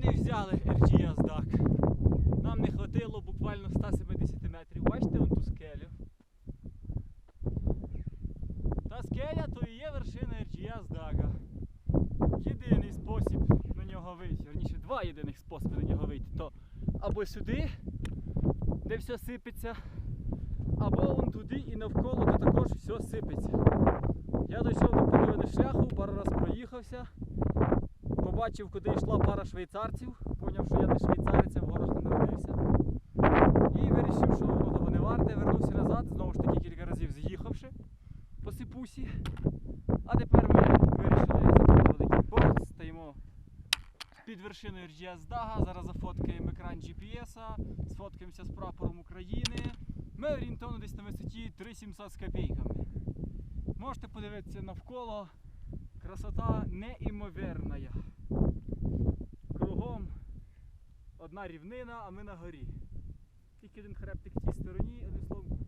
не взяли RGS DAC. Нам не хватило буквально 170 метрів. Бачите вон ту скелю? Та скеля то і є вершина RGS DAC. Єдиний спосіб на нього вийти, верніше два єдиних способи на нього вийти, то або сюди, де все сипеться, або вон туди і навколо, то також все сипеться. Я дойшов до половини шляху, пару раз проїхався побачив, куди йшла пара швейцарців, поняв, що я не швейцарець, а в горах не народився. І вирішив, що воно того не варте, вернувся назад, знову ж таки кілька разів з'їхавши по сипусі. А тепер ми вирішили зробити великий борт, стоїмо під вершиною RGS Дага, зараз зафоткаємо екран GPS, сфоткаємося з прапором України. Ми орієнтовно десь на висоті 3700 з копійками. Можете подивитися навколо. Красота неймовірна. Одна рівнина, а ми на горі. Тільки один хребтик в тій стороні, одним словом,